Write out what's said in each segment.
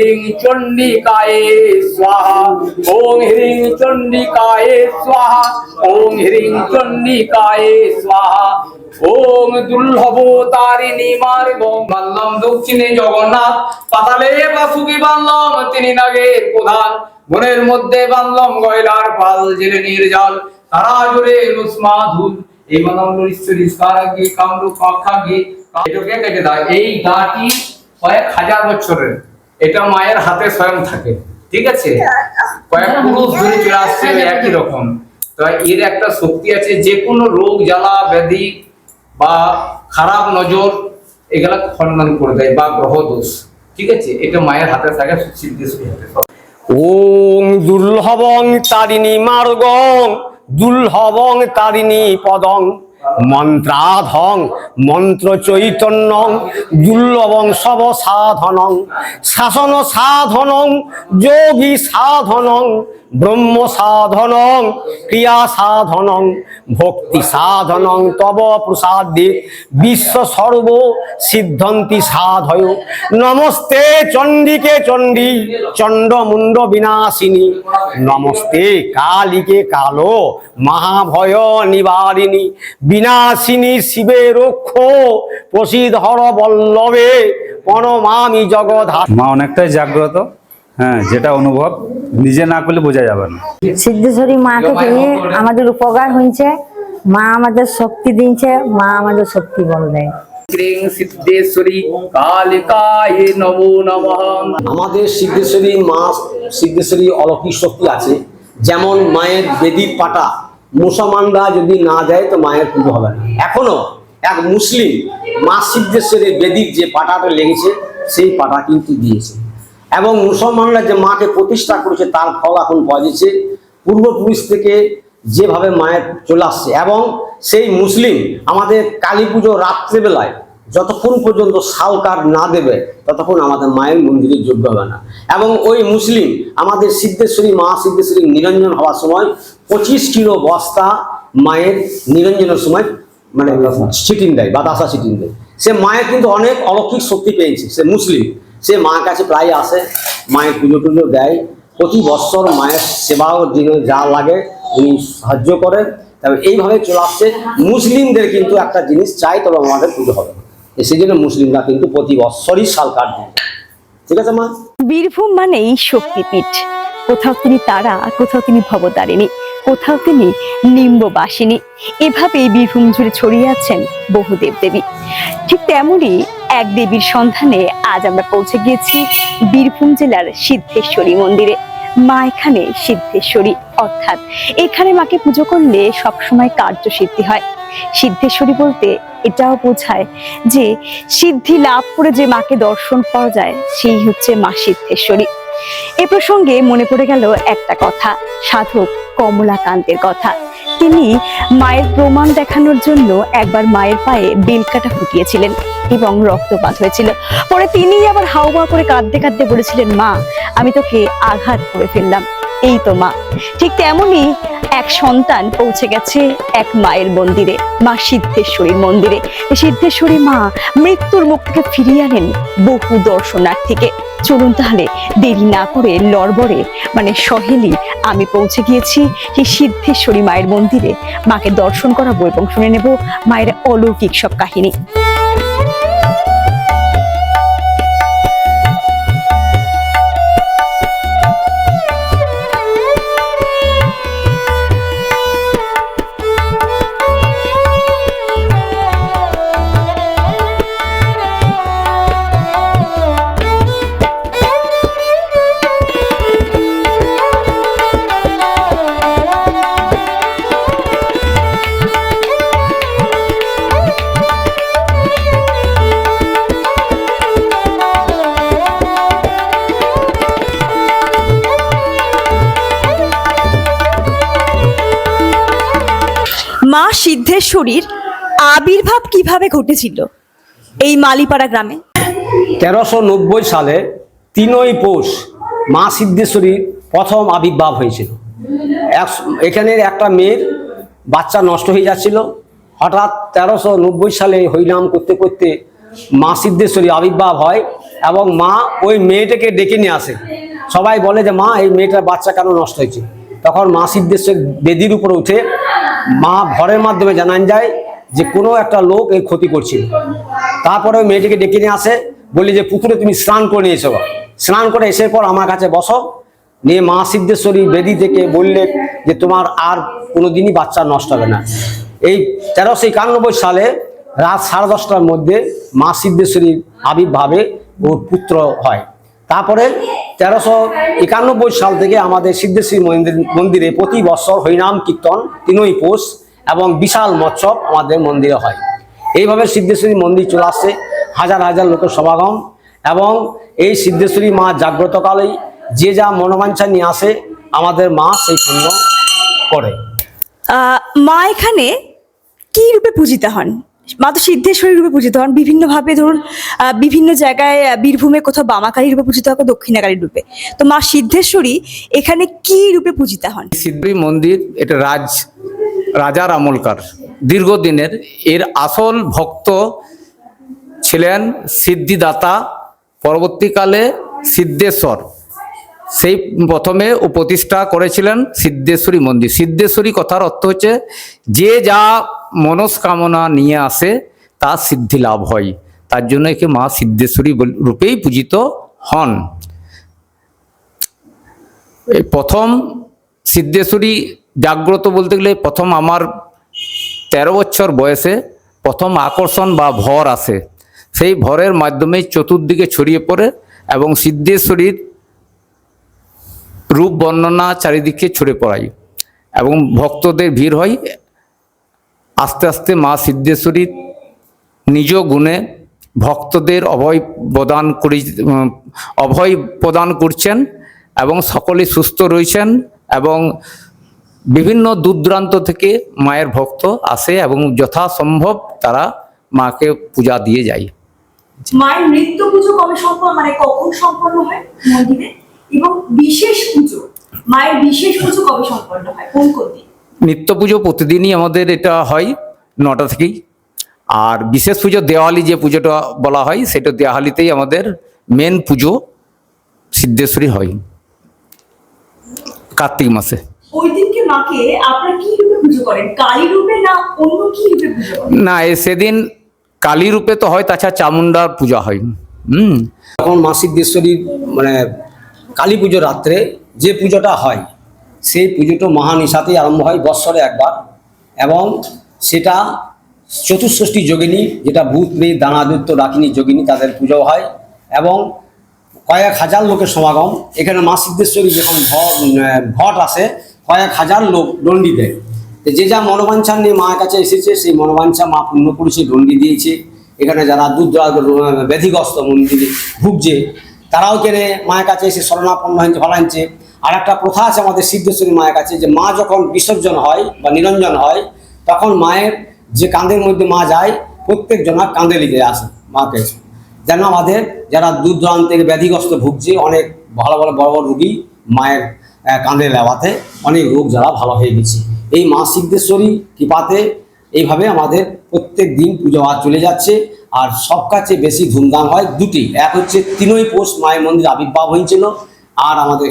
হ্রিং চণ্ডিকায়ে স্বাহা, ওং হ্রিং চণ্ডিকায়ে স্বাহা, ওং হ্রিং চণ্ডিকায়ে স্বাহা। ওং দুর্লভ তারিণী মার্গ বাল্লম দক্ষিণে জগন্নাথ, পাতালে বাসুকি বাল্লম তিনি নাগের প্রধান। বনের মধ্যে বাল্লম গয়লার পাল জেলে নির্জল তারা জুড়ে লুসমাধুর এই বাল্লম ঈশ্বরী স্কারাগি কামরূপ পাখাগি এটাকে কেটে দাও এই গাটি কয়েক হাজার বছরের। এটা মায়ের হাতে স্বয়ং থাকে, ঠিক আছে? কয়েক পুরুষ ধরে চলে আসছে একই রকম। তো এর একটা শক্তি আছে, যে কোনো রোগ, জ্বালা, ব্যাধি বা খারাপ নজর, এগুলা খণ্ডন করে দেয় বা গ্রহ দোষ, ঠিক আছে? এটা মায়ের হাতে থাকে সিদ্ধেশ্বরী হাতে ওং দুর্লভং তারিণী মার্গং, দুর্লভং তারিণী পদং। মন্ত্রাধং মন্ত্র চৈতন্যং সব সাধনং শাসন সাধনং যোগী সাধনং ব্রহ্ম সাধনং ক্রিয়া সাধনং ভক্তি সাধনং তব প্রসাদে বিশ্ব সর্ব সিদ্ধন্তি সাধয়। নমস্তে চণ্ডিকে চণ্ডী, চণ্ডমুণ্ড বিনাশিনী। নমস্তে কালিকে কালো, মহাভয় নিবারিণী। বিনাশিনী শিবে রক্ষ প্রসিদ্ধর বল্লভে পরমামি জগধা মা, অনেকটাই জাগ্রত। হ্যাঁ যেটা অনুভব নিজে না করলে বোঝা যাবে না। সিদ্ধেশ্বরী মাকে পেয়ে আমাদের উপকার হয়েছে। মা আমাদের শক্তি দিচ্ছে মা আমাদের শক্তি বল দেয় ক্রিং সিদ্ধেশ্বরী কালিকায়ে নমো নমঃ। আমাদের সিদ্ধেশ্বরী মা সিদ্ধেশ্বরী অলৌকিক শক্তি আছে। যেমন মায়ের বেদির পাটা মুসলমানরা যদি না দেয় তো মায়ের পুজো হবে না। এখনও এক মুসলিম মা সিদ্ধেশ্বরীর বেদির যে পাটাটা লেগেছে সেই পাটা কিন্তু দিয়েছে। এবং মুসলমানরা যে মাকে প্রতিষ্ঠা করেছে তার ফল এখন পাওয়া যাচ্ছে। পূর্বপুরুষ থেকে যেভাবে মায়ের চলে আসছে এবং সেই মুসলিম আমাদের কালী পুজো রাত্রেবেলায় যতক্ষণ পর্যন্ত শাল কার্ড না দেবে ততক্ষণ আমাদের মায়ের মন্দিরে যোগ্য হবে না। এবং ওই মুসলিম আমাদের সিদ্ধেশ্বরী মা সিদ্ধেশ্বরী নিরঞ্জন হওয়ার সময় পঁচিশ কিলো বস্তা মায়ের নিরঞ্জনের সময় মানে ছিটিন দেয় বাতাসা ছিটিন দেয়। সে মায়ের কিন্তু অনেক অলৌকিক শক্তি পেয়েছে সে মুসলিম। সে মায়ের কাছে প্রায় আসে, মায়ের পুজো টুজো দেয়। প্রতি বৎসর মায়ের সেবাও দিনে যা লাগে উনি সাহায্য করেন। তবে এইভাবে চলে আসছে। মুসলিমদের কিন্তু একটা জিনিস চাই, তবে আমাদের পুজো হবে। সেই জন্য মুসলিমরা কিন্তু প্রতি বৎসরই সাল কাট ঠিক আছে, মা? বীরভূম মানেই শক্তিপীঠ। কোথাও তিনি তারা কোথাও তিনি ভবতারিণী। কোথাও তিনি নিম্ববাসিনী এভাবেই বীরভূম জুড়ে ছড়িয়ে আছেন বহু দেবদেবী। ঠিক তেমনই এক দেবীর সন্ধানে আজ আমরা পৌঁছে গিয়েছি বীরভূম জেলার সিদ্ধেশ্বরী মন্দিরে। মা এখানে সিদ্ধেশ্বরী, অর্থাৎ এখানে মাকে পুজো করলে সবসময় কার্য সিদ্ধি হয়। সিদ্ধেশ্বরী বলতে এটাও বোঝায় যে সিদ্ধি লাভ করে যে মাকে দর্শন পাওয়া যায়, সেই হচ্ছে মা সিদ্ধেশ্বরী। এ প্রসঙ্গে মনে পড়ে গেল একটা কথা, সাধক কমলাকান্তের কথা। তিনি মায়ের প্রমাণ দেখানোর জন্য একবার মায়ের পায়ে বেলকাটা ফুটিয়েছিলেন এবং রক্তপাত হয়েছিল। পরে তিনি আবার হাওয়া করে কাঁদতে কাঁদতে বলেছিলেন, মা, আমি তোকে আঘাত করে ফেললাম। এই তো মা। ঠিক তেমনই এক সন্তান পৌঁছে গেছে এক মায়ের মন্দিরে, মা সিদ্ধেশ্বরীর মন্দিরে। সিদ্ধেশ্বরী মা মৃত্যুর মুখ থেকে ফিরিয়ে আনেন বহু দর্শনার্থীকে। চলুন তাহলে দেরি না করে লড়বড়ে মানে সহেলি আমি পৌঁছে গিয়েছি সেই সিদ্ধেশ্বরী মায়ের মন্দিরে। মাকে দর্শন করাবো এবং শুনে নেব মায়ের অলৌকিক সব কাহিনী। সিদ্ধেশ্বরীর আবির্ভাব কীভাবে ঘটেছিল? এই মালিপাড়া গ্রামে। তেরোশো নব্বই সালে তিনই পৌষ মা সিদ্ধেশ্বরীর প্রথম আবির্ভাব হয়েছিল। এখানের একটা মেয়ের বাচ্চা নষ্ট হয়ে যাচ্ছিল। হঠাৎ তেরোশো নব্বই সালে হরিনাম করতে করতে মা সিদ্ধেশ্বরী আবির্ভাব হয় এবং মা ওই মেয়েটাকে ডেকে নিয়ে আসে। সবাই বলে যে, মা, এই মেয়েটার বাচ্চা কেন নষ্ট হয়েছে? তখন মা সিদ্ধেশ্বর বেদির উপরে উঠে মা ভরের মাধ্যমে জানান যায় যে কোনো একটা লোক এই ক্ষতি করছিল। তারপরে ওই মেয়েটিকে ডেকে নিয়ে আসে বলি যে পুকুরে তুমি স্নান করে নিয়ে এসো। স্নান করে এসে পর আমার কাছে বসো। নিয়ে মা সিদ্ধেশ্বরী বেদি থেকে বললে যে তোমার আর কোনোদিনই বাচ্চা নষ্ট হবে না। এই তেরোশো একানব্বই সালে রাত সাড়ে দশটার মধ্যে মা সিদ্ধেশ্বরীর আবির্ভাবে ওর পুত্র হয়। তারপরে তেরোশো একানব্বই সাল থেকে আমাদের সিদ্ধেশ্বরী মন্দির, মন্দিরে প্রতি বছর হরিনাম কীর্তন, তিনই পোষ এবং বিশাল মৎসব আমাদের মন্দিরে হয়। এইভাবে সিদ্ধেশ্বরী মন্দির চলে আসছে, হাজার হাজার লোকের সমাগম এবং এই সিদ্ধেশ্বরী মা জাগ্রতকালেই যে যা মনোবাঞ্ছা নিয়ে আসে, আমাদের মা সেই পূর্ণ করে। মা এখানে কি রূপে পূজিত হন? মা তো সিদ্ধেশ্বরী রূপে পূজিত হন। বিভিন্নভাবে ধরুন বিভিন্ন জায়গায় বীরভূমে কোথাও বামাকালী রূপে পূজিত হয় দক্ষিণাকালী রূপে। তো মা সিদ্ধেশ্বরী এখানে কি রূপে পূজিত হন? সিদ্ধি মন্দির এটা রাজ রাজার আমলকার দীর্ঘদিনের এর আসল ভক্ত ছিলেন সিদ্ধিদাতা, পরবর্তীকালে সিদ্ধেশ্বর। সেই প্রথমে প্রতিষ্ঠা করেছিলেন সিদ্ধেশ্বরী মন্দির। সিদ্ধেশ্বরী কথার অর্থ হচ্ছে, যে যা মনস্কামনা নিয়ে আসে, তা সিদ্ধি লাভ হয়। তার জন্য একে মা সিদ্ধেশ্বরী রূপেই পূজিত হন। এই প্রথম সিদ্ধেশ্বরী জাগ্রত বলতে গেলে প্রথম আমার তেরো বছর বয়সে প্রথম আকর্ষণ বা ভর আসে। সেই ভরের মাধ্যমে চতুর্দিকে ছড়িয়ে পড়ে এবং সিদ্ধেশ্বরীর রূপ বর্ণনা চারিদিকে ছড়ে পড়ায় এবং ভক্তদের ভিড় হয়। আস্তে আস্তে মা সিদ্ধেশ্বরীর নিজ গুণে ভক্তদের অভয় প্রদান করি অভয় প্রদান করছেন এবং সকলে সুস্থ রয়েছেন এবং বিভিন্ন দূরদূরান্ত থেকে মায়ের ভক্ত আসে এবং যথাসম্ভব তারা মাকে পূজা দিয়ে যায়। মায়ের নৃত্য পুজো কবে সম্পন্ন মানে কখন সম্পন্ন হয় এবং বিশেষ পুজো, মায়ের বিশেষ পুজো কবে সম্পন্ন হয়? কোন কোন দিন নিত্য পুজো প্রতিদিনই আমাদের এটা হয় নটা থেকেই। আর বিশেষ পুজো দেওয়ালি যে পুজোটা বলা হয় সেটা দেওয়ালিতেই আমাদের মেন পুজো সিদ্ধেশ্বরী হয় কার্তিক মাসে। ওই দিনকে মাকে আপনারা কি রূপে পুজো করেন? কালী রূপে না অন্য কি রূপে পুজো করেন? না এ সেদিন কালী রূপে তো হয় তাছাড়া চামুন্ডার পূজা হয়। হুম। তখন মা সিদ্ধেশ্বরীর মানে কালী পুজো রাত্রে যে পুজোটা হয় সেই পুজোটা মহানিশাতেই আরম্ভ হয় বৎসরে একবার। এবং সেটা চতুষ্ষষ্ঠী যোগিনী, যেটা ভূত প্রেত দানাদিত্য ডাকিনী যোগিনী তাদের পুজো হয়। এবং কয়েক হাজার লোকের সমাগম। এখানে মা সিদ্ধেশ্বরী যখন ভট আসে, কয়েক হাজার লোক দণ্ডি দেয়। যে যা মনোবাঞ্ছা নিয়ে মায়ের কাছে এসেছে, সেই মনোবাঞ্ছা মা পূর্ণ করেছে দণ্ডি দিয়েছে। এখানে যারা দূর ব্যাধিগ্রস্ত মন্দিরে ভুগছে, তারাও কেনে মায়ের কাছে এসে শরণাপন্ন হয়েছে আনছে আর একটা প্রথা আছে আমাদের সিদ্ধেশ্বরী মায়ের কাছে যে মা যখন বিসর্জন হয় বা নিরঞ্জন হয়, তখন মায়ের যে কাঁধের মধ্যে মা যায় প্রত্যেক জনা কাঁধে লিখে আসে মাকে। যেন আমাদের যারা দূর দূরান্ত থেকে ব্যাধিগ্রস্ত ভুগছে, অনেক ভালো ভালো বড় বড় রুগী মায়ের কাঁধে লেওয়াতে অনেক রোগ যারা ভালো হয়ে গেছে। এই মা সিদ্ধেশ্বরী কৃপাতে এইভাবে আমাদের প্রত্যেক দিন পুজো আজ চলে যাচ্ছে। আর সব কাছে বেশি ধুমধাম হয় দুটি। এক হচ্ছে তিনই পোষ মায়ের মন্দির আবির্ভাব হয়েছিল, আর আমাদের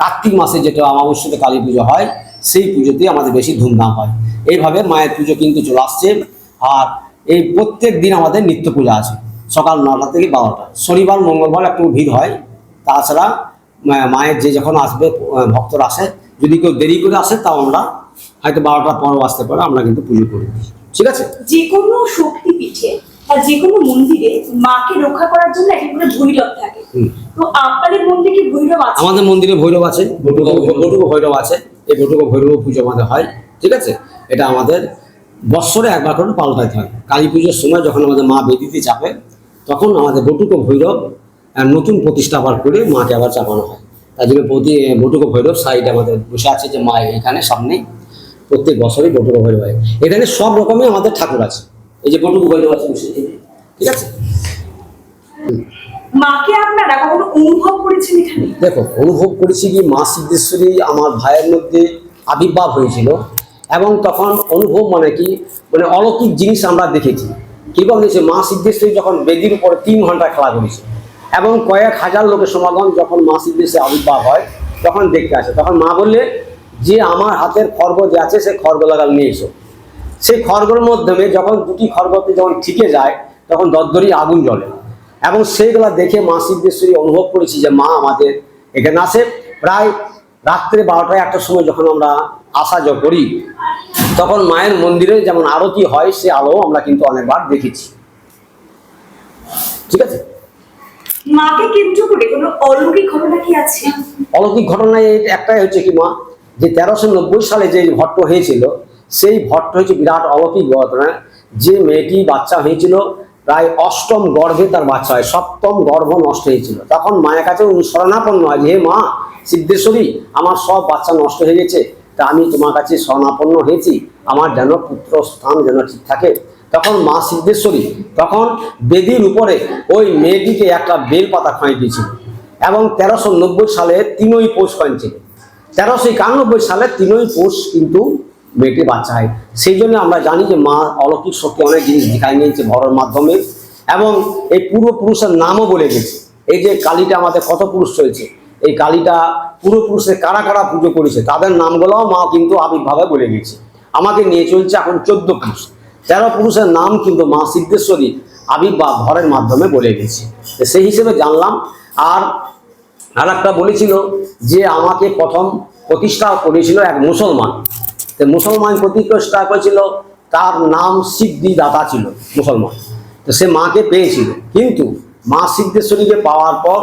কার্তিক মাসে যেটা অমাবস্যাতে কালী পুজো হয়, সেই পুজোতে আমাদের বেশি ধুমধাম হয়। এইভাবে মায়ের পুজো কিন্তু চলে আসছে। আর এই প্রত্যেক দিন আমাদের নিত্য পূজা আছে। সকাল নটা থেকে বারোটা। শনিবার, মঙ্গলবার একটু ভিড় হয়। তাছাড়া মায়ের যে যখন আসবে ভক্তরা আসে। যদি কেউ দেরি করে আসে, তাও আমরা হয়তো বারোটার পরও আসতে পারে আমরা কিন্তু পুজো করি। ঠিক আছে? যে কোনো শক্তিপীঠে বা যে কোনো মন্দিরে মাকে রক্ষা করার জন্য একটা করে ভৈরব থাকে। তো আপনাদের মন্দিরে কি ভৈরব আছে? আমাদের মন্দিরে ভৈরব আছে বটুক বটুক ভৈরব। আছে। এই বটুক ভৈরব পুজো আমাদের হয় ঠিক আছে? এটা আমাদের বৎসরে একবার করে পাল্টাইতে হয় কালী পুজোর সময় যখন আমাদের মা বেদিতে চাপে তখন আমাদের বটুক ভৈরব নতুন প্রতিষ্ঠা আবার করে মাকে আবার চাপানো হয়। তার জন্য প্রতি বটুক ভৈরব সাইড আমাদের বসে আছে যে মা এখানে সামনে প্রত্যেক বছরই বটুক ভৈরব হয়। এখানে সব রকমই আমাদের ঠাকুর আছে। এই যে বটুক ভৈরব আছে বসে, ঠিক আছে? মাকে আপনারা কখনো অনুভব করেছেন এখানে? দেখো অনুভব করেছি কি মা সিদ্ধেশ্বরী আমার ভাইয়ের মধ্যে আবির্ভাব হয়েছিল এবং তখন অনুভব মানে কি মানে অলৌকিক জিনিস আমরা দেখেছি। কীরকম দেখছি মা সিদ্ধেশ্বরী যখন বেদির উপরে তিন ঘণ্টা খেলা করেছে এবং কয়েক হাজার লোকের সমাগম যখন মা সিদ্ধেশ্বরী আবির্ভাব হয় তখন দেখতে আসে। তখন মা বললে যে আমার হাতের খর্গ যে আছে সে খর্গ লাগাল নিয়ে এসো। সেই খড়গের মাধ্যমে যখন দুটি খড়গতে যখন ঠিকে যায় তখন দরদরি আগুন জ্বলে। এবং সেইগুলা দেখে মা সিদ্ধেশ্বরী অনুভব করেছি যে মা আমাদের এখানে আসে প্রায় রাত্রে বারোটায় একটার সময় যখন আমরা আসা যা করি তখন মায়ের মন্দিরে যেমন আরতি হয় সে আলো আমরা কিন্তু অনেকবার দেখেছি। ঠিক আছে? মাকে কেন্দ্র করে কোনো অলৌকিক ঘটনা কি আছে? অলৌকিক ঘটনায় একটাই হচ্ছে কি মা যে তেরোশো নব্বই সালে যে ভট্ট হয়েছিল সেই ভট্ট হয়েছে বিরাট অলৌকিক ঘটনা। যে মেয়েটি বাচ্চা হয়েছিল, প্রায় অষ্টম গর্ভে তার বাচ্চা হয়, সপ্তম গর্ভ নষ্ট হয়েছিল। তখন মায়ের কাছে শরণাপন্ন হয় হে মা, সিদ্ধেশ্বরী, আমার সব বাচ্চা নষ্ট হয়ে গেছে। তা আমি তোমার কাছে শরণাপন্ন হয়েছি। আমার যেন পুত্র স্থান যেন ঠিক থাকে। তখন মা সিদ্ধেশ্বরী তখন বেদির উপরে ওই মেয়েটিকে একটা বেল পাতা খাঁই দিয়েছিল এবং তেরোশো নব্বই সালে তিনই পৌষ কয়েছিল তেরোশো একানব্বই সালে তিনই পৌষ কিন্তু মেয়েটি বাচ্চা হয় সেই জন্য আমরা জানি যে মা অলৌকিক শক্তি অনেক জিনিস দেখায় নিয়েছে ভরের মাধ্যমে। এবং এই পূর্বপুরুষের নামও বলে গেছে। এই যে কালীটা আমাদের কত পুরুষ চলছে এই কালীটা পূর্বপুরুষের কারা কারা পুজো করেছে? তাদের নামগুলোও মা কিন্তু আবির্ভাবে বলে গেছে। আমাকে নিয়ে চলছে এখন চোদ্দ পুরুষ। তেরো পুরুষের নাম কিন্তু মা সিদ্ধেশ্বরী আবির্ভাব ঘরের মাধ্যমে বলে গেছে। সেই হিসেবে জানলাম। আর আর একটা বলেছিল যে আমাকে প্রথম প্রতিষ্ঠা করেছিল এক মুসলমান। মুসলমান প্রতিষ্ঠা করেছিল তার নাম সিদ্ধি দাতা ছিল মুসলমান। তো সে মাকে পেয়েছিল। কিন্তু মা সিদ্ধেশ্বরীকে পাওয়ার পর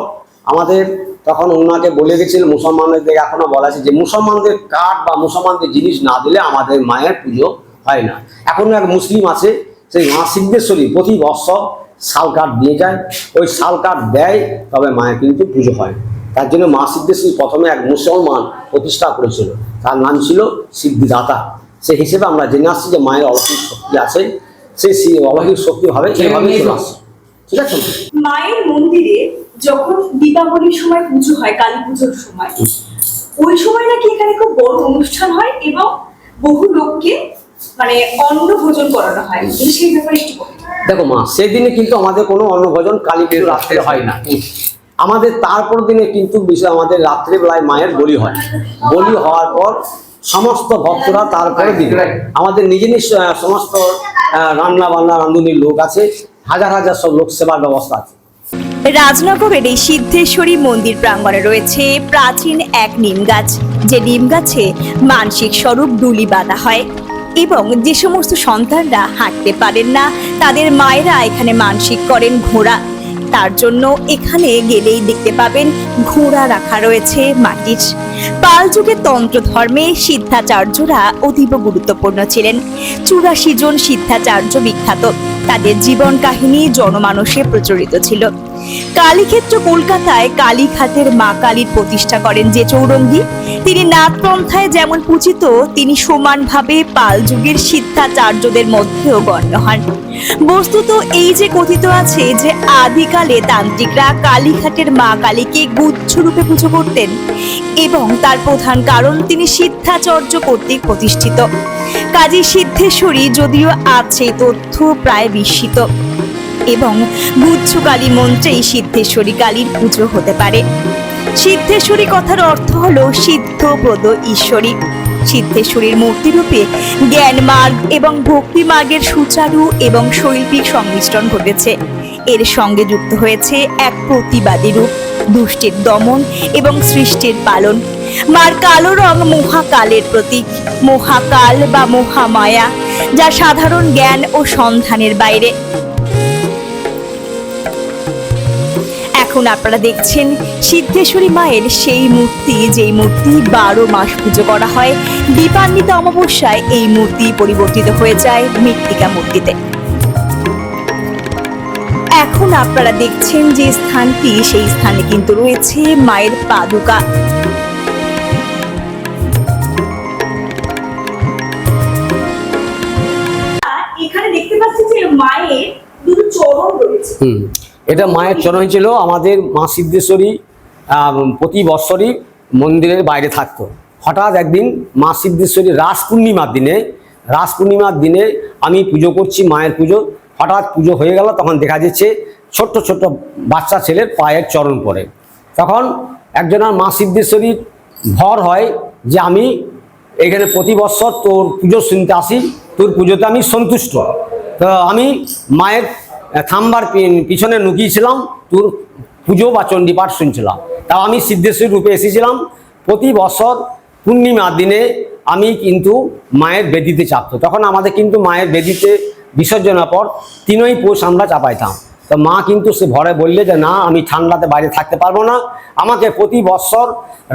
আমাদের তখন ওনাকে বলে গেছিল, মুসলমানদের এখনও বলা আছে যে মুসলমানদের কাঠ বা মুসলমানদের জিনিস না দিলে আমাদের মায়ের পুজো হয় না। এখনও এক মুসলিম আছে, সেই মা সিদ্ধেশ্বরী প্রতি বৎসর শাল কাঠ দিয়ে যায়। ওই শাল কাঠ দেয়, তবে মায়ের কিন্তু পুজো হয় তার জন্য মা সিদ্ধেশ্বরী প্রথমে এক মুসলমান প্রতিষ্ঠা করেছিল। তার নাম ছিল সিদ্ধিদাতা। সে হিসেবে আমরা জেনে আসছি যে মায়ের অলৌকিক শক্তি আছে। সেই সি- অলৌকিক শক্তি ভাবে এইভাবে চলে আসছে। ঠিক আছে? মায়ের মন্দিরে যখন দীপাবলির সময় পুজো হয় কালী পুজোর সময় ওই সময় নাকি এখানে খুব বড় অনুষ্ঠান হয় এবং বহু লোককে মানে অন্ন ভোজন করানো হয়। সেই ব্যাপারে একটু দেখো মা সেদিনে কিন্তু আমাদের কোনো অন্নভোজন কালী পুজো রাত্রে হয় না। আমাদের তারপর দিনে কিন্তু বিষয় আমাদের রাত্রেবেলায় মায়ের বলি হয়। বলি হওয়ার পর সমস্ত ভক্তরা তারপরে দিন আমাদের নিজে নিজ সমস্ত রান্না বান্না রাঁধুনির লোক আছে, হাজার হাজার সব লোক সেবার ব্যবস্থা আছে। রাজনগরের এই সিদ্ধেশ্বরী মন্দির প্রাঙ্গণে রয়েছে প্রাচীন এক নিম গাছ। যে নিম গাছে মানসিক স্বরূপ ডুলি বাঁধা হয় এবং যে সমস্ত সন্তানরা হাঁটতে পারেন না, তাদের মায়েরা এখানে মানসিক করেন ঘোড়া। তার জন্য এখানে গেলেই দেখতে পাবেন ঘোড়া রাখা রয়েছে মাটির। পাল যুগে তন্ত্র ধর্মে সিদ্ধাচার্যরা অতীব গুরুত্বপূর্ণ ছিলেন। চুরাশি জন সিদ্ধাচার্য বিখ্যাত। তাদের জীবন কাহিনী জনমানসে প্রচলিত ছিল। কালীক্ষেত্র কলকাতায় কালীঘাটের মা কালীর প্রতিষ্ঠা করেন যে চৌরঙ্গী। তিনি নাথপন্থায় যেমন পূজিত, তিনি সমানভাবে পাল যুগের সিদ্ধাচার্যদের মধ্যেও গণ্য হন। বস্তুত এই যে কথিত আছে যে আদিকালে তান্ত্রিকরা কালীঘাটের মা কালীকে গুচ্ছ রূপে পুজো করতেন এবং তার প্রধান কারণ তিনি সিদ্ধাচর্য কর্তৃক প্রতিষ্ঠিত। কাজী সিদ্ধেশ্বরী যদিও আছে তথ্য প্রায় বিস্মিত। এবং গুচ্ছ কালী মন্ত্রেই সিদ্ধেশ্বরী কালীর পুজো হতে পারে। সিদ্ধেশ্বরী কথার অর্থ হলো সিদ্ধপ্রদ ঈশ্বরী। সিদ্ধেশ্বরীর মূর্তিরূপে জ্ঞান মার্গ এবং ভক্তি মার্গের সুচারু এবং শৈল্পিক সংমিশ্রণ ঘটেছে। এর সঙ্গে যুক্ত হয়েছে এক প্রতিবাদী রূপ, দুষ্টের দমন এবং সৃষ্টির পালন। মার কালো রং মহাকালের প্রতীক, মহাকাল বা মহামায়া, যা সাধারণ জ্ঞান ও সন্ধানের বাইরে। এখন আপনারা দেখছেন সিদ্ধেশ্বরী মায়ের সেই মূর্তি যেই মূর্তি বারো মাস পুজো করা হয়। দীপান্বিত অমাবস্যায় এই মূর্তি পরিবর্তিত হয়ে যায় মৃত্তিকা মূর্তিতে। এখন আপনারা দেখছেন যে স্থানটি সেই স্থানে কিন্তু রয়েছে মায়ের পাদুকা। এখানে দেখতে পাচ্ছি যে মায়ের দুটো চরণ রয়েছে। এটা মায়ের চরণ ছিল, আমাদের মা সিদ্ধেশ্বরী প্রতি বৎসরই মন্দিরের বাইরে থাকতো। হঠাৎ একদিন মা সিদ্ধেশ্বরী রাস পূর্ণিমার দিনে রাস পূর্ণিমার দিনে আমি পুজো করছি, মায়ের পুজো। হঠাৎ পুজো হয়ে গেল, তখন দেখা যাচ্ছে ছোট্ট ছোট্ট বাচ্চা ছেলের পায়ের চরণ পড়ে। তখন একজনের মা সিদ্ধেশ্বরীর ভর হয় যে আমি এখানে প্রতি বছর তোর পুজো শুনতে আসি, তোর পুজোতে আমি সন্তুষ্ট। তো আমি মায়ের থাম্বার পিছনে লুকিয়েছিলাম তোর পুজো বা চণ্ডীপাঠ শুনছিলাম। তাও আমি সিদ্ধেশ্বরী রূপে এসেছিলাম। প্রতি বছর পূর্ণিমার দিনে আমি কিন্তু মায়ের বেদিতে চাপত। তখন আমাদের কিন্তু মায়ের বেদিতে বিসর্জনের পর তিনই পোষ আমরা চাপাইতাম। তো মা কিন্তু সে ভরে বললে যে, না, আমি ঠান্ডাতে বাইরে থাকতে পারব না। আমাকে প্রতি বছর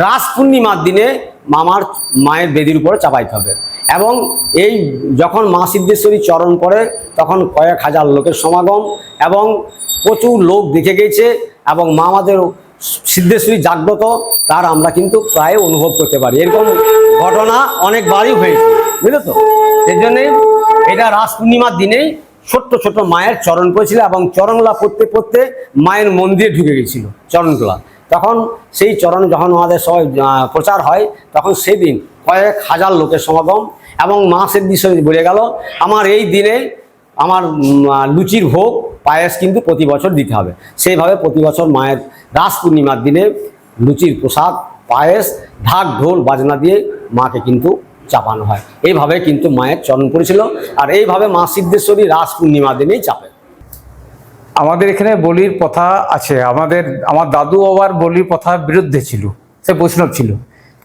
রাস পূর্ণিমার দিনে মামার মায়ের বেদির উপরে চাপাইতে হবে। এবং এই যখন মা সিদ্ধেশ্বরী চরণ পড়ে তখন কয়েক হাজার লোকের সমাগম এবং প্রচুর লোক দেখে গেছে এবং মা আমাদের সিদ্ধেশ্বরী জাগ্রত, তার আমরা কিন্তু প্রায় অনুভব করতে পারি। এরকম ঘটনা অনেকবারই হয়েছে বুঝলো তো এর জন্যে এটা রাস পূর্ণিমার দিনেই ছোট্ট ছোট্ট মায়ের চরণ পড়েছিল এবং চরণলা পড়তে পড়তে মায়ের মন্দিরে ঢুকে গেছিল চরণগুলা তখন সেই চরণ যখন আমাদের সবাই প্রচার হয়, তখন সেদিন কয়েক হাজার লোকের সমাগম এবং মা সিদ্ধেশ্বরী বলে গেল, আমার এই দিনে আমার লুচির ভোগ, পায়েস কিন্তু প্রতি বছর দিতে হবে। সেইভাবে প্রতি বছর মায়ের রাস পূর্ণিমার দিনে লুচির প্রসাদ, পায়েস, ঢাক, ঢোল, বাজনা দিয়ে মাকে কিন্তু চাপানো হয়। এইভাবে কিন্তু মায়ের চরণ পড়েছিল আর এইভাবে মা সিদ্ধেশ্বরী রাস পূর্ণিমার দিনেই চাপে। আমাদের এখানে বলির প্রথা আছে। আমাদের, আমার দাদু আবার বলির প্রথার বিরুদ্ধে ছিল, সে বৈষ্ণব ছিল।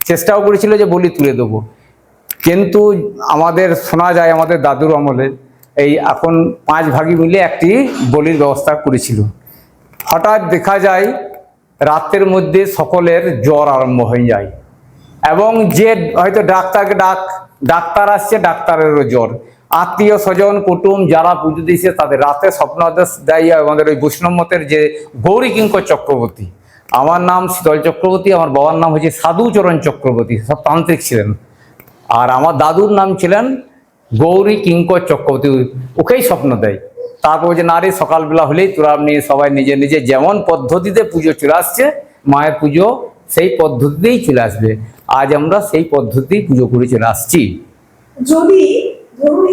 চেষ্টাও করেছিল যে বলি তুলে দেবো। কিন্তু আমাদের শোনা যায় আমাদের দাদুর আমলে এই এখন পাঁচ ভাগই মিলে একটি বলির ব্যবস্থা করেছিল। হঠাৎ দেখা যায় রাতের মধ্যে সকলের জ্বর আরম্ভ হয়ে যায় এবং যে হয়তো ডাক্তারকে ডাক, ডাক্তার আসছে, ডাক্তারেরও জ্বর। আত্মীয় স্বজন, কুটুম যারা পুজো দিয়েছে তাদের রাতে স্বপ্নাদেশ দেয় আমাদের ওই বৈষ্ণব মতের যে গৌরী কিঙ্কর চক্রবর্তী। আমার নাম শীতল চক্রবর্তী, আমার বাবার নাম হচ্ছে সাধুচরণ চক্রবর্তী, সব তান্ত্রিক ছিলেন। আর আমার দাদুর নাম ছিলেন গৌরী কিঙ্কর চক্রবর্তী। ওকেই স্বপ্ন দেয়। তারপর যে নারী সকালবেলা হলেই তোরা নিয়ে সবাই নিজে নিজে যেমন পদ্ধতিতে পুজো চলে আসছে, মায়ের পুজো সেই পদ্ধতিতেই চলে আসবে। আজ আমরা সেই পদ্ধতিতেই পুজো করে চলে আসছি। যদি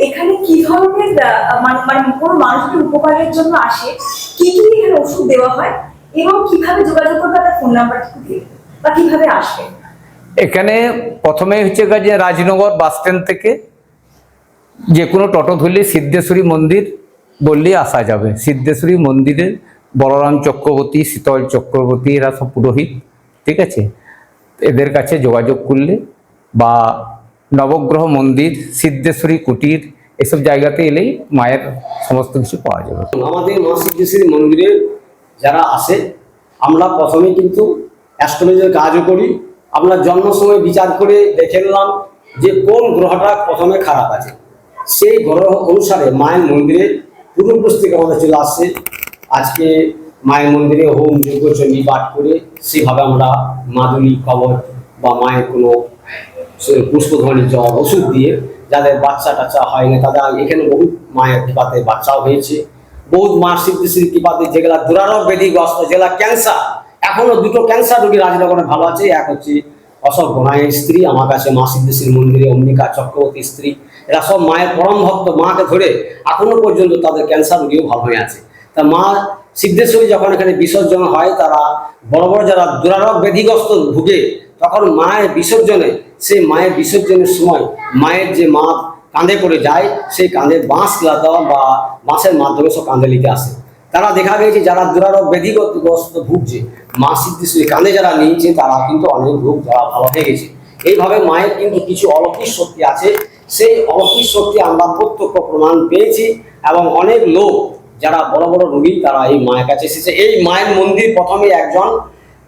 এখানে কি ধরনের মানে মানে উপকারের জন্য আসে, কি কি এখানে ওষুধ দেওয়া হয় এবং কীভাবে যোগাযোগ করবে ফোন দেবেন। বা কীভাবে আসবে? এখানে প্রথমে হচ্ছে যে রাজনগর বাস স্ট্যান্ড থেকে যে কোনো টোটো ধরলে সিদ্ধেশ্বরী মন্দির বললেই আসা যাবে। সিদ্ধেশ্বরী মন্দিরে বলরাম চক্রবর্তী, শীতল চক্রবর্তী, এরা সব পুরোহিত, ঠিক আছে? এদের কাছে যোগাযোগ করলে বা নবগ্রহ মন্দির, সিদ্ধেশ্বরী কুটির, এসব জায়গাতে এলেই মায়ের সমস্ত কিছু পাওয়া যাবে। আমাদের মা সিদ্ধেশ্বরী মন্দিরে যারা আসে, আমরা প্রথমে কিন্তু অ্যাস্ট্রোলজির কাজও করি আমরা জন্ম সময় বিচার করে দেখে নিলাম যে কোন গ্রহটা প্রথমে খারাপ আছে। সেই গ্রহ অনুসারে মায়ের মন্দিরে পূর্বপুরুষ থেকে আমাদের চলে আসছে। আজকে মায়ের মন্দিরে হোম যজ্ঞ চণ্ডী পাঠ করে সেভাবে আমরা মাদুলি কবর বা মায়ের কোনো সে পুষ্পধ্বনির জল, ওষুধ দিয়ে যাদের বাচ্চা টাচ্চা হয়নি তাদের এখানে বহু মায়ের কৃপাতে বাচ্চাও হয়েছে। বহুত মা সিদ্ধেশ্বরী কৃপাতে যেগুলা দুরারোগ ব্যাধিগ্রস্ত যেগুলা ক্যান্সার এখনও দুটো ক্যান্সার রোগী রাজনগরে ভালো আছে। এক হচ্ছে অশোক গোনাইয়ের স্ত্রী, আমার কাছে মা সিদ্ধেশ্বরী মন্দিরে অম্বিকা চক্রবর্তী স্ত্রী। এরা সব মায়ের পরম ভক্ত, মাকে ধরে এখনও পর্যন্ত তাদের ক্যান্সার রোগীও ভালো হয়ে আছে। তা মা সিদ্ধেশ্বরী যখন এখানে বিসর্জন হয়, তারা বড় বড় যারা দুরারোগ ব্যাধিগ্রস্ত ভুগে, তখন মায়ের বিসর্জনে, সেই মায়ের বিসর্জনের সময় মায়ের যে মা কাঁধে করে যায়, সেই কাঁধে বাঁশ দেওয়া বা বাঁশের মাধ্যমে সব কাঁধে লিখে আসে। তারা দেখা গেছে যারা দুরারোগ ব্যাধিগ্রস্ত ভুগছে, মা সিদ্ধেশ্বরী কাঁধে যারা নিয়েছে, তারা কিন্তু অনেক রোগ ভালো হয়ে গেছে। এইভাবে মায়ের কিন্তু কিছু অলৌকিক শক্তি আছে। সেই অলৌকিক শক্তি আমরা প্রত্যক্ষ প্রমাণ পেয়েছি এবং অনেক লোক, যারা বড় বড় রোগী, তারা এই মায়ের কাছে এসেছে। এই মায়ের মন্দির প্রথমে একজন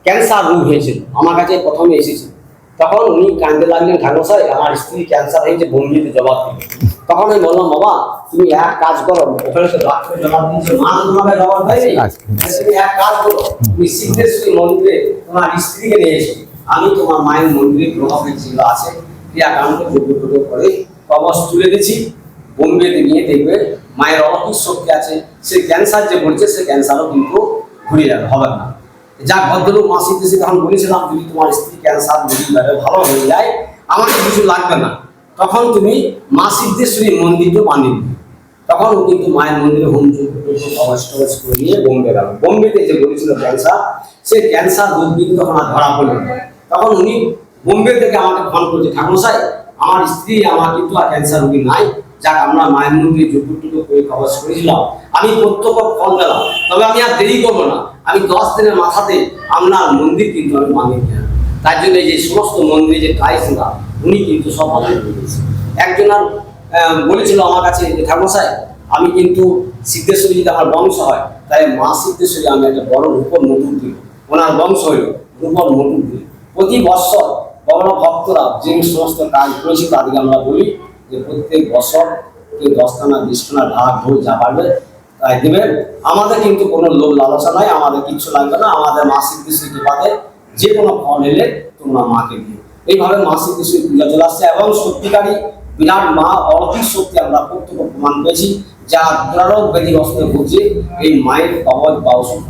ক্যান্সার রোগ হয়েছিল, আমার কাছে প্রথমে এসেছিল। তখন উনি কান্দে লাগলেন ঠাকুরসাই আমার স্ত্রী ক্যান্সার হয়েছে বন্দিতে জবাব দিবে তখন আমি বললাম বাবা তুমি এক কাজ করো ওখানে তো ডাক্তার জবাব দিয়েছে মা তোমাকে জবাব দেয়নি আচ্ছা। তুমি এক কাজ করো তুমি সিদ্ধেশ্বরী মন্দিরে তোমার স্ত্রীকে নিয়ে এসো। আমি তোমার মায়ের মন্দিরে গ্রহকে যেগুলো আছে ক্রিয়াকাণ্ড যোগ্য করে কবচ তুলে দিচ্ছি। বোম্বেতে নিয়ে দেখবে মায়ের অলৌকিক শক্তি আছে সে ক্যান্সার যে বলছে সে ক্যান্সারও কিন্তু ঘুরে যাবে হবে না। যা ভদ্রলোক মাসি দেশে তখন বলেছিলাম যদি তোমার স্ত্রী ক্যান্সার রোগীভাবে ভালো হয়ে যায় আমাকে কিছু লাগবে না। তখন তুমি মা সিদ্ধেশ্বরী মন্দিরটা বানিয়ে তখন ও কিন্তু মায়ের মন্দিরে হোম কবচ করে নিয়ে বোম্বে গেল। বোম্বেতে যে বলেছিল ক্যান্সার, সে ক্যান্সার রোগ কিন্তু তখন আর ধরা পড়ল। তখন উনি বোম্বে থেকে আমাকে ফোন করছে ঠাকুরসাই আমার স্ত্রী, আমার কিন্তু আর ক্যান্সার রোগী নাই। যাক, আমরা মায়ের মন্দিরে যুগুটুকু করে কবচ করেছিলাম। আমি প্রত্যক্ষ ফল পেলাম। তবে আমি আর দেরি করব না। আমি দশ দিনের মাথাতে আপনার মন্দির কিন্তু আমি মানিয়ে তার জন্য এই যে সমস্ত মন্দিরে যে টাইসরা উনি কিন্তু সব বদল করে দিয়েছে। একজন আর বলেছিল আমার কাছে যে ঠাকুরসাই আমি কিন্তু সিদ্ধেশ্বরী যদি আমার বংশ হয় তাই মা সিদ্ধেশ্বরী আমি একটা বড় রূপর নতুন দিই ওনার বংশ হইল রূপর নতুন দিই প্রতি বৎসর বড় ভক্তরা যে সমস্ত কাজ করেছি, তাদেরকে আমরা বলি যে, প্রত্যেক বছর কেউ দশখানা বিশখানা ঢাক ঢোল যা পারবে, তাই দেবেন আমাদের কিন্তু কোনো লোভ লালসা নাই, আমাদের কিচ্ছু লাগবে না। আমাদের মা সিদ্ধেশ্বরী কৃপাতে যে কোনো ফল এলে তোমরা মাকে দিও এইভাবে মা সিদ্ধেশ্বরী পূজা চলে আসছে এবং সত্যিকারই বিরাট মা অলৌকিক শক্তি আমরা প্রত্যক্ষ প্রমাণ পেয়েছি, যা দুরারোগ ব্যাধি অস্ত্রে ভুগছে এই মায়ের কবচ বা ওষুধ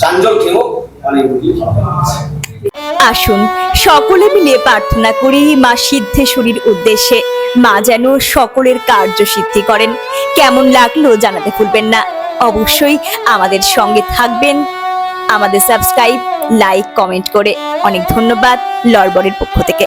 চাঞ্জল খেয়েও অনেক রোগী ভালো আসুন, সকলে মিলে প্রার্থনা করি মা সিদ্ধেশ্বরীর উদ্দেশ্যে। মা যেন সকলের কার্য সিদ্ধি করেন। কেমন লাগল জানাতে ভুলবেন না। অবশ্যই আমাদের সঙ্গে থাকবেন। আমাদের সাবস্ক্রাইব লাইক কমেন্ট করে। অনেক ধন্যবাদ লরবরের পক্ষ থেকে।